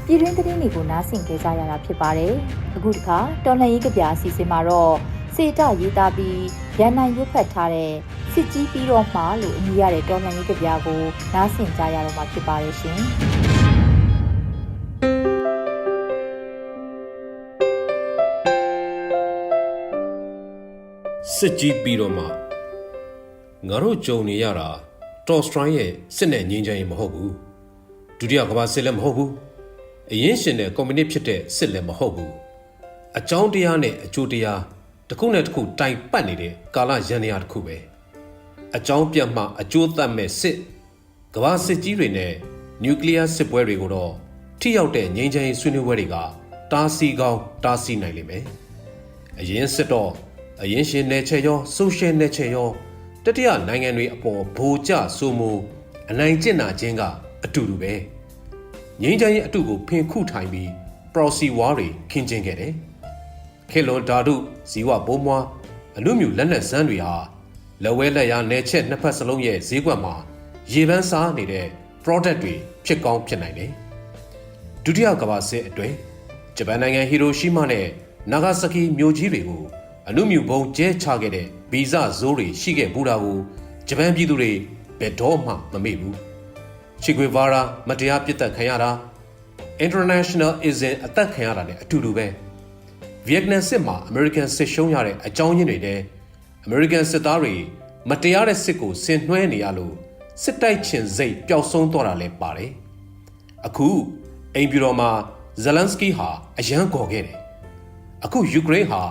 ပြည်တွင်းသတင်းတွေကိုနားဆင်ကြကြရတာဖြစ်ပါတယ်။အခုတခါတော်လှန်ရေးကြပြအစီအစဉ်မှာတော့ စေတရေးသားပြီးရန်နိုင်ရွတ်ဖတ်ထားတဲ့စစ်ကြီးပြီးတော့မှလို့အမည်ရတဲ့တော်လှန်ရေးကြပြကိုနားဆင်ကြရတော့မှာဖြစ်ပါတယ်ရှင်။စစ်ကြီးပြီးတော့မှငါတို့ကြုံနေရတာတော်စထရိုင်းရဲ့စစ်နဲ့ငြိမ်းချမ်းရေးမဟုတ်ဘူးဒုတိယကမ္ဘာစစ်လည်းမဟုတ်ဘူးအရင်ရှင်တဲ့ကွန်မြူနစ်ဖြစ်တဲ့စစ်လည်းမဟုတ်ဘူးအကြောင်းတရားနဲ့အကျိုးတရား တစ်ခုနဲ့တစ်ခုတိုင်ပတ်နေတဲ့ကာလရန်ရာတစ်ခုပဲအကြောင်းပြတ်မှအကျိုးသက်မဲ့စစ်ကမ္ဘာစစ်ကြီးတွေနဲ့နျူကလ িয়ার စစ်ပွဲတွေကိုတော့ထိရောက်တဲ့ငြိမ်းချမ်းရေးဆွေးနွေးပွဲတွေကတားဆီးကောင်းတားဆီးနိုင်လိမ့်မယ်အရင်စစ်တော့အရင်ရှင်နယ်ချဲရောဆိုရှယ်နယ်ချဲရောတတိယနိုင်ငံတွေအပေါ်ဗိုလ်ကျဆိုမှုအနိုင်ကျင့်နာခြင်းကအတူတူပဲငြိမ်းချမ်းရေးအတူကိုဖင်ခုထိုင်ပြီး proxy war တွေခင်းကျင်းခဲ့တယ် ခေလွန်ဓာတုဇီဝပိုးမွားအလူမျိုးလက်နက်စမ်းတွေဟာလက်ဝဲလက်ရနယ်ချက်နှစ်ဖက်စလုံးရဲ့ဈေးကွက်မှာရေပန်းစားနေတဲ့ product တွေဖြစ်ကောင်းဖြစ်နိုင်တယ်ဒုတိယကမ္ဘာစစ်အတွင်းဂျပန်နိုင်ငံဟီရိုရှီးမားနဲ့နာဂါဆာကီမြို့ကြီးတွေကိုအနုမြူဘုံကျဲချခဲ့တဲ့ဗီဇဇိုးတွေရှိခဲ့ဘူးတာကိုဂျပန်ပြည်သူတွေဘယ်တော့မှမမေ့ဘူးချီဂွေဗာရာမတရားပြစ်တက်ခံရတာ international ism အသက်ခံရတာနဲ့အတူတူပဲ ဗီယက်နမ်စစ်မှာ American စစ်ရှုံးရတဲ့အကြောင်းရင်းတွေတဲ့ American စစ်သားတွေမတရားတဲ့စစ်ကိုဆင်နွှဲနေရလို့စစ်တိုက်ချင်စိတ်ပျောက်ဆုံးသွားတာလည်းပါတယ်အခုအိမ်ပြူတော်မှာဇလန်စကီဟာအယံကော်ခဲ့တယ်အခုယူကရိန်းဟာ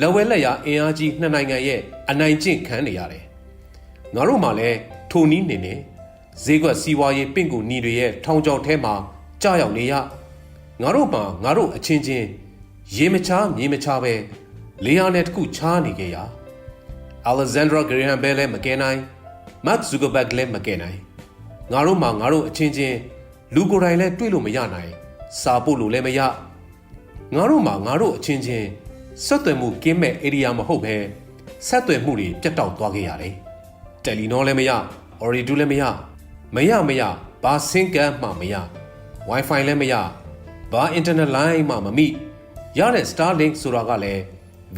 လက်ဝဲလက်ရအင်အားကြီးနှစ်နိုင်ငံရဲ့အနိုင်ကျင့်ခံနေရတယ်။ငါတို့မှလည်းထိုနီးနေနေဈေးကွက်စီးပွားရေးပင့်ကူညီတွေရဲ့ထောင်ချောက်ထဲမှာကြာရောက်နေရငါတို့မှငါတို့အချင်းချင်း ရေမချားမြေမချားပဲလေယာဉ်နဲ့တခုချားနေကြရ။ Alexandra Graham Bell လည်းမကဲနိုင် Mark Zuckerberg လည်းမကဲနိုင်ငါတို့မှငါတို့အချင်းချင်းလူကိုယ်တိုင်လည်းတွေ့လို့မရနိုင်စာပို့လို့လည်းမရငါတို့မှငါတို့အချင်းချင်းဆက်သွယ်မှုကင်းမဲ့ area မဟုတ်ပဲဆက်သွယ်မှုတွေပြတ်တောက်သွားခဲ့ရတယ်။တယ်လီနောလည်းမရ Oridu လည်းမရမရမရဘာစင်ကန်းမှမရ Wi-Fi လည်းမရဘာ internet line မှမမိ ရတဲ့ Starlink ဆိုတာကလည်း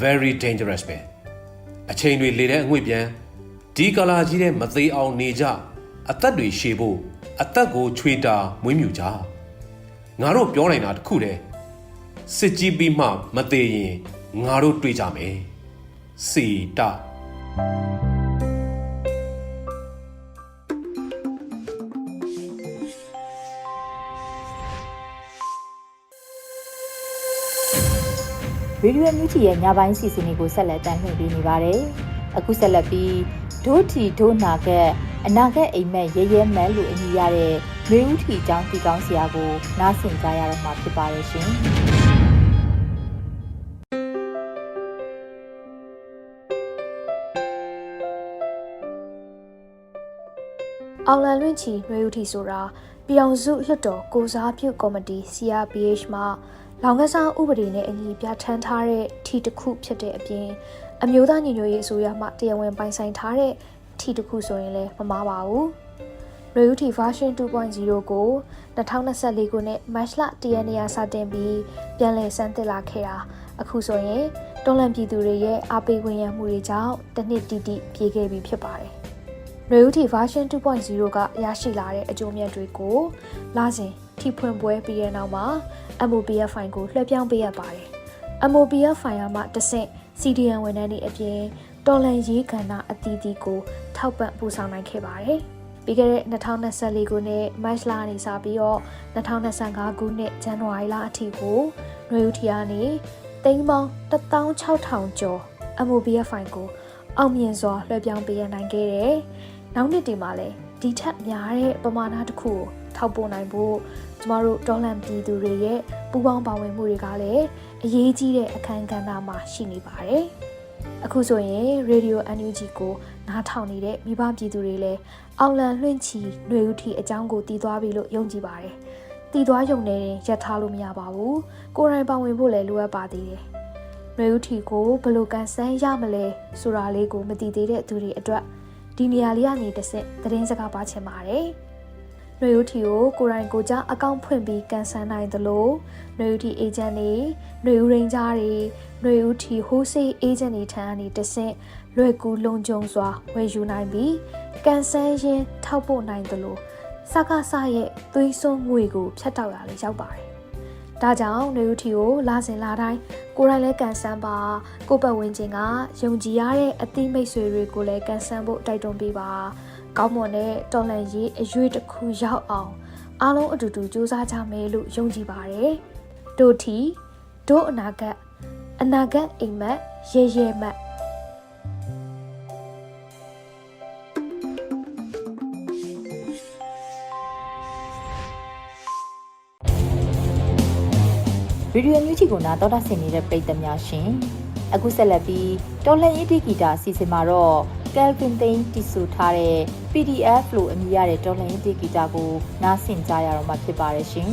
very dangerous ပဲအချိန်တွေလေတဲ့အငွေ့ပြန်ဒီကလာကြီးတဲ့မသေးအောင်နေကြအသက်တွေရှည်ဖို့အသက်ကိုချွေတာမွေးမြူကြငါတို့ပြောနိုင်တာတခုတည်းစစ်ကြီးပြီးမှမသေးရင်ငါတို့တွေ့ကြမယ်စီတ ရေဒီယိုမြူချီရဲ့ညပိုင်းစီစဉ်တွေကိုဆက်လက်တင်ပြနေပါတယ်။အခုဆက်လက်ပြီးဒို့ထီဒို့နာကအနာဂတ်အိမ်မက်ရဲရဲမဲလို့အမည်ရတဲ့မေဦးထီကျောင်းတီကောင်းဆရာကိုနားဆင်ကြရတော့မှာဖြစ်ပါတယ်ရှင်။အောင်လန်လွင့်ချီနှွေဦးထီဆိုတာပြည်အောင်စုလွှတ်တော်ကိုစားပြုကော်မတီ CRPH မှ လောင်ကစားဥပဒေနဲ့အညီပြဋ္ဌာန်းထားတဲ့ထီတစ်ခုဖြစ်တဲ့အပြင်အမျိုးသားညီညွတ်ရေးအစိုးရမှတရားဝင်ပိုင်ဆိုင်ထားတဲ့ထီတစ်ခုဆိုရင်လည်းမမှားပါဘူး။နှွေဦးထီ version 2.0ကို2024ခုနှစ်မတ်လ1ရက်နေ့ကစတင်ပြီးပြန်လည်စမ်းသစ်လာခဲ့တာအခုဆိုရင်တော်လန်ပြည်သူတွေရဲ့အားပေးဝင်ရမှုတွေကြောင့်တစ်နှစ်တိတိပြေးခဲ့ပြီဖြစ်ပါတယ်။ Real T version 2.0ကရရှိလာတဲ့အကျိုးမြတ်တွေကိုလာစဉ် ထိဖွင့်ပွဲပြီးတဲ့နောက်မှာ MOPF file ကိုလွှဲပြောင်းပေးရပါတယ်။ MOPF file မှာတစ်ဆင့် CDN ဝန်ထမ်းတွေအပြင်တော်လန်ရေးကဏ္ဍအသီးသီးကို ထောက်ပံ့ပူဆောင်နိုင်ခဲ့ပါတယ်။ပြီးခဲ့တဲ့2024ခုနှစ်မတ်လကနေစပြီးတော့2025ခုနှစ်ဇန်နဝါရီလအထိကိုຫນွေဦးထီကနေတိန်းပေါင်း16000ကျော် MOBF ဖိုင်ကိုအောင်မြင်စွာလွှဲပြောင်းပေးရနိုင်ခဲ့တယ်။နောက်နှစ်ဒီမှာလည်းဒီထက်များတဲ့ပမာဏတစ်ခုကိုထောက်ပို့နိုင်ဖို့ ကျမတို့ဒေါ်လန်ပြည်သူတွေရဲ့ပူးပေါင်းပါဝင်မှုတွေကလည်းအရေးကြီးတဲ့အခန်းကဏ္ဍမှာရှိနေပါတယ်။အခုဆိုရင် Radio NUG ကိုနားထောင်နေတဲ့မိဘပြည်သူတွေလည်းအောင်လံလွှင့်ချီຫນွေဦးထီအကြောင်းကိုတည်သွားပြီလို့ယုံကြည်ပါတယ်။တည်သွားယုံနေရင်ရက်ထားလို့မရပါဘူး။ကိုယ်တိုင်ပါဝင်ဖို့လည်းလိုအပ်ပါသေးတယ်။ຫນွေဦးထီကိုဘယ်လိုကန်ဆန်းရမလဲဆိုတာလေးကိုမတည်သေးတဲ့သူတွေအတွက်ဒီနေရာလေးကနေတစ်ဆင့်သတင်းစကားပါချင်ပါတယ်။ နှွေဦးထီကိုကိုရိုင်းကိုကြအကောင့်ဖွင့်ပြီးကန်ဆယ်နိုင်သလိုနှွေဦးထီအေဂျင့်တွေနှွေဦးရင်းကြားတွေနှွေဦးထီဟိုးစေးအေဂျင့်တွေထံအနေတဆင့်လွယ်ကူလုံခြုံစွာဝယ်ယူနိုင်ပြီးကန်ဆယ်ရင်းထောက်ပို့နိုင်သလိုစကားစရဲ့သွေးစွန်းငွေကိုဖြတ်တောက်ရလဲရောက်ပါတယ်။ဒါကြောင့်နှွေဦးထီကိုလာစဉ်လာတိုင်းကိုရိုင်းလဲကန်ဆန်းပါကိုပတ်ဝန်းကျင်ကယုံကြည်ရတဲ့အသီးမိတ်ဆွေတွေကိုလည်းကန်ဆန်းဖို့တိုက်တွန်းပေးပါ။ ကောင်းမွန်တဲ့တော်လန်ရေးအရွေးတစ်ခုရောက်အောင်အားလုံးအတူတူစူးစမ်းကြမယ်လို့ယုံကြည်ပါတယ်တို့ထီတို့အနာဂတ်အနာဂတ်အိမ်မက်ရေရေမက်ဗီဒီယိုမျိုးချီကိုနာတော်တာဆင်နေတဲ့ပရိသတ်များရှင် အခုဆက်လက်ပြီးတော်လှန်ရေးတိဂီတာအစီအစဉ်မှာတော့ Calvin Tain တီဆိုထားတဲ့ PDF လို့အမည်ရတဲ့တော်လှန်ရေးတိဂီတာကိုနားဆင်ကြရတော့မှာဖြစ်ပါတယ်ရှင်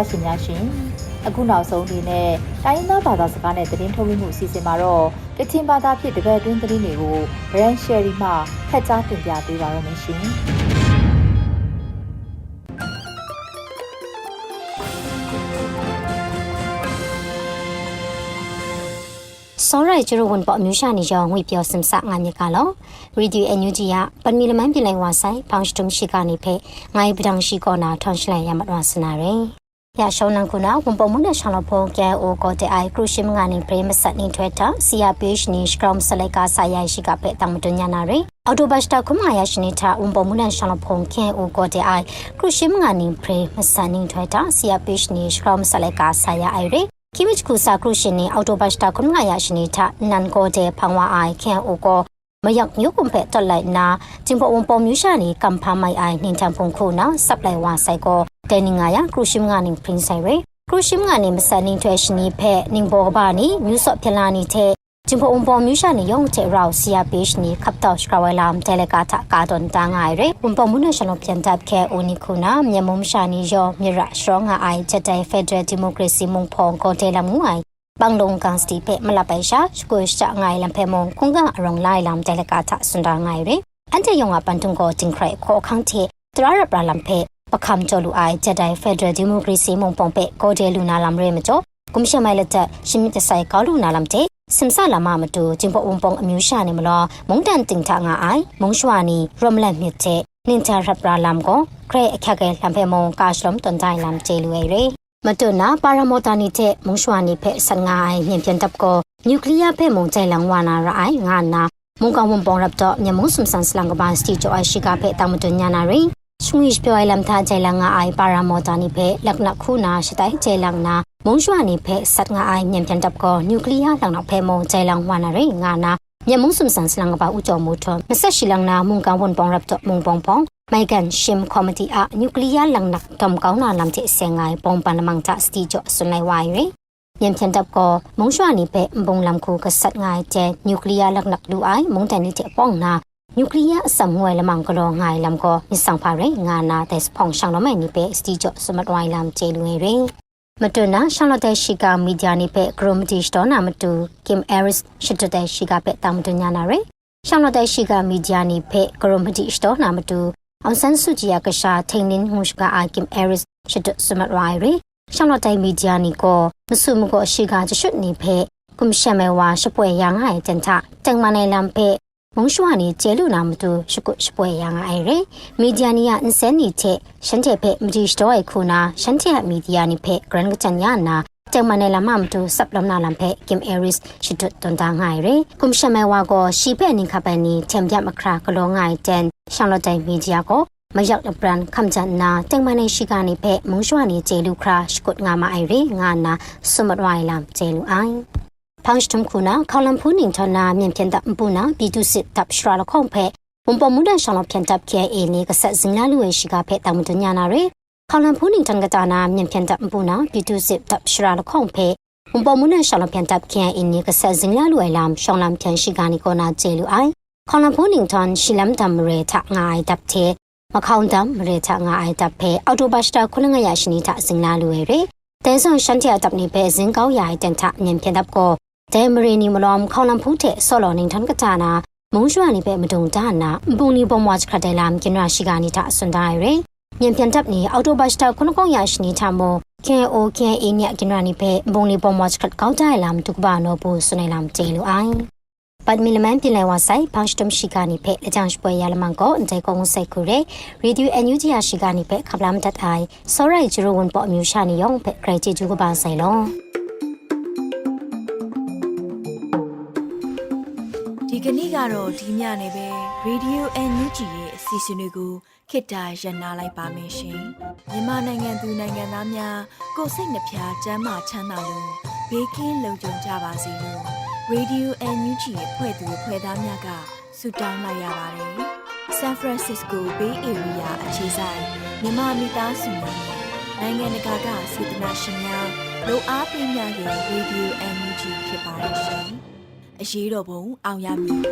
တော်တာရှင်များရှင်အခုနောက်ဆုံးအနေနဲ့တိုင်းရင်းသားဘာသာစကားနဲ့သတင်းထုတ်လွှင့်မှုအစီအစဉ်မှာတော့ကချင်ဘာသာဖြင့်တပတ်အတွင်းသတင်းတွေကို Brand Sherry မှဖတ်ကြားတင်ပြပေးပါရမရှင်စောရိုင်ကျရဝန်ပေါ်မြူရှာနေကြောင်းငွေပြောစင်စငါမြကလောရီဒီအန်ယူဂျီယာပန်မီလမန်ပြလိုက်ဝါဆိုင်ဖောင်စတုံရှိကနေဖဲငိုင်းပဒံရှိကောနာထွန်ရှလန်ရမတော်စနာရယ် ပြရှောင်းနခုနာဝန်ပုံမှုနဲ့ရှောင်းလဖုံကဲအိုကောတဲအိုင်ကရုရှိမငါနေပရိမဆက်နေထွဲတာ CRPH နေစကရမ်ဆလိုက်ကဆိုင်ရရှိကပဲတမတညာနာရီအော်တိုဘတ်စတာခုမရရှိနေတာဝန်ပုံမှုနဲ့ရှောင်းလဖုံကဲအိုကောတဲအိုင်ကရုရှိမငါနေပရိမဆက်နေထွဲတာ CRPH နေစကရမ်ဆလိုက်ကဆိုင်ရအိုင်ရီခိမိချ်ကူစာကရုရှိနေအော်တိုဘတ်စတာခုမရရှိနေတာနန်ကောတဲဖန်ဝအိုင်ကဲအိုကော မရောက်ညုကွန်ဖက်တက်လိုက်နာဂျင်ပေါ်ဝန်ပေါ်မြူရှာနေကမ်ဖာမိုင်အိုင်နှင်ချံဖုန်ခုနာဆပ်လိုက်ဝါဆိုင်ကိုတဲနင်ငါယကရုရှင်းငါနင်ပရင်ဆိုင်ရကရုရှင်းငါနင်မဆန်နင်ထွဲရှင်နေဖက်နင်ဘောဘာနီမြူဆော့ဖျလာနေတဲ့ဂျင်ပေါ်ဝန်ပေါ်မြူရှာနေယုံတဲ့ရောဆီယာပေးရှင်နေခပ်တော့စကဝဲလာမ်တဲလကတာကာဒွန်တန်ငါရဝန်ပေါ်မူနေရှင်လို့ပြန်တပ်ခဲအိုနီခုနာမြန်မုံရှာနေရောမြရရှောငါအိုင်ချက်တိုင်ဖက်ဒရယ်ဒီမိုကရေစီမုံဖုန်ကိုတဲလမူအိုင် ပန်းလုံးကန်စတီပေမလပိုင်ရှာကွေရှာငိုင်လံဖေမုံခုံကအရုံလိုက်လံတဲလကတာစန္ဒာငိုင်ရအန်တယုံကပန်တုံကိုတင်ခရိုက်ခေါ်ခန့်တီတရရပလံဖေပကမ်ချောလူအိုင်ဂျက်ဒိုင်ဖက်ဒရယ်ဒီမိုကရေစီမုံပုံပေကိုဒဲလူနာလံရဲမချောကွန်ရှမိုင်လက်ချက်ရှင်းမတဆိုင်ကောလူနာလံတဲ့စင်ဆာလာမမတူဂျင်ပေါ်ဝုံပုံအမျိုးရှာနေမလားမုံတန်တင်ချငါအိုင်မုံရွှာနီရမလန်မြစ်တဲ့နင်ချာရပ်ရာလမ်ကိုခရဲအခက်ကဲလံဖဲမုံကာရှလုံတွန်တိုင်းလမ်ကျေလူရဲ မတွနာပါရမောတာနီတဲ့မုံရွှာနေဖက်စငိုင်းမြင်ပြန်တပ်ကောနျူကလ িয়ার ဖက်မုံကြိုင်လန်ဝါနာရိုင်းငါနာမုံကဝန်ပေါ်ရပ်တော့မြမုံစုံဆန်စလန်ကဘန်စတီချိုအရှိကဖက်တာမတွညာနာရိရှုံရှိပြောလမ်သာကြိုင်လန်ငါအိုင်ပါရမောတာနီဖက်လက်နခုနာရှတိုင်ကြိုင်လန်နာမုံရွှာနေဖက်စငိုင်းမြင်ပြန်တပ်ကောနျူကလ িয়ার လောင်နောက်ဖက်မုံကြိုင်လန်ဝါနာရိငါနာမြမုံစုံဆန်စလန်ကဘဥကြောမုထောမဆက်ရှိလန်နာမုံကဝန်ပေါ်ရပ်တော့မုံပေါင်ပေါင် မိုင်ကန်ရှမ်ကောမတီအနျူကလ িয়ার လန်နက်တမ်ကောင်းနာလမ်ချေဆေငိုင်ပုံပန်မန်တာစတီချိုဆွနိုင်ဝိုင်ရီမြန်ဖြန်တပ်ကိုမုံရွှာနေပဲဘုံလမ်ခုကဆတ်ငိုင်ကျဲနျူကလ িয়ার လက်နက်လူအိုင်မုံတန်နီချေပေါင်နာနျူကလ িয়ার အစမွဲလမန်ကလောငိုင်လမ်ကိုမြဆောင်ဖာရဲငါနာတဲ့ဖောင်ဆောင်တော့မယ်နိပဲစတီချိုစမတ်ဝိုင်လမ်ချေလူငယ်ရီမတူနာရှလတဲ့ရှိကမီဒီယာနိပဲဂရိုမတီစတော်နာမတူကင်အဲရစ်ရှစ်တဲ့ရှိကပဲတာမတူညာနာရဲရှလတဲ့ရှိကမီဒီယာနိပဲဂရိုမတီစတော်နာမတူ အောင်ဆန်းစုကြည်ရကရှာထိန်နင်းမှုရှကအာကင်အဲရစ်ရှစ်စမတ်ရိုင်ရီရှောင်းတော့တိုင်မီဒီယာနီကိုမဆုမကိုရှိကချွတ်နေဖဲကွန်ရှမဲဝါရှပွဲရငါရဲ့တန်ချတန်မနိုင်လမ်ဖဲမုံရှွာနီကျဲလူနာမတူရှကုရှပွဲရငါအဲ့ရမီဒီယာနီယာအန်ဆန်နီတဲ့ရှန်တဲ့ဖဲမဒီစတော့ရဲ့ခုနာရှန်တဲ့မီဒီယာနီဖဲဂရန်ကချန်ယာနာကျမနယ်လာမမတူဆပ်လမ်နာလမ်ဖဲကင်အဲရစ်ရှိတတွန်တာငိုင်ရကွန်ရှမဲဝါကိုရှိဖဲနင်ခပနီချမ်ပြမခရာကလောငိုင်တန် ရှောင်းတော့တိုင်မီဒီယာကိုမရောက်တဲ့ brand ခမ်ချန်နာတင်မနေရှိကနေဖဲမုံရွှာနေကျေလူခရာရှ်ကုတ်ငါမအိုင်ရီငါနာဆုမတ်ဝိုင်လမ်ကျေလူအိုင်ဖောင်စတမ်ခုနာခေါလမ်ဖူနင်ထနာမြင်ပြန်တပ်ပူနာဘီတူစစ်တပ်ရှရာလခုံဖဲဝန်ပမှုဒန်ရှောင်းလပြန်တပ်ခဲအေနေကဆက်စင်လာလူဝဲရှိကဖဲတမတညာနာရီခေါလမ်ဖူနင်ထန်ကတာနာမြင်ပြန်တပ်ပူနာဘီတူစစ်တပ်ရှရာလခုံဖဲဝန်ပမှုဒန်ရှောင်းလပြန်တပ်ခဲအေနေကဆက်စင်လာလူဝဲလမ်ရှောင်းလမ်ပြန်ရှိကနေကောနာကျေလူအိုင် ခေါလမ်ဖူနင်ထန်ရှီလမ်တမ်ရေထငိုင်တပ်တဲ့မခေါန်တမ်ရေချငါအိုက်တပ်ဖဲအော်တိုဘတ်စတာခုနငရရှိနီထစင်လာလူရဲတဲဆွန်ရှန်တီအတပ်နေပဲဇင်ကောင်းရိုင်တန်ထမြင်ပြန်တပ်ကိုဒဲမရီနီမလောမ်ခေါလမ်ဖူးတဲ့ဆော်လော်နင်းထန်ကတာနာမုံရွှာနေပဲမဒုံဒါနာဘုံနီဘုံဝါချခတဲလမ်ကင်ရာရှိကနီထဆွန်ဒိုင်ရဲမြင်ပြန်တပ်နေအော်တိုဘတ်စတာခုနကောင်းရရှိနီထမော KO KA ညကင်ရာနီပဲဘုံနီဘုံဝါချခတ်ကောင်းတိုင်လမ်တုကဘာနောဘူးဆွနေလမ်ကျေလူအိုင် ปัดมิลมันพิลายว่าไซพังสตมชิกานิเพละจังสปวยยาละมังก็ใจกงไซคุเรรีดิวเอ็นยูจีอาชิกานิเพขับลามตัดไอซอไรจูโรวันปอมิวชานิยองเพใครจิจูก็บาไซลอ ဒီကနေ့ကတော့ဒီညနေပဲ Radio NUG ရဲ့အစီအစဉ်လေးကိုခေတ္တရ延လိုက်ပါမယ်ရှင်မြန်မာနိုင်ငံသူနိုင်ငံသားများကိုယ်စိတ်နှဖျားစမ်းမချမ်းသာလို့ဘေးကင်းလုံခြုံကြပါစေလို့ Radio NUG ရဲ့ဖွဲ့သူဖွဲ့သားများကဆုတောင်းလိုက်ရပါတယ် San Francisco Bay Area အခြေဆိုင်မြန်မာမိသားစုများနဲ့နိုင်ငံတကာကစေတနာရှင်များလို့အားပေးကြတဲ့ Radio NUG ဖြစ်ပါတယ်ရှင်အရေးတော်ပုံအောင်ရမည်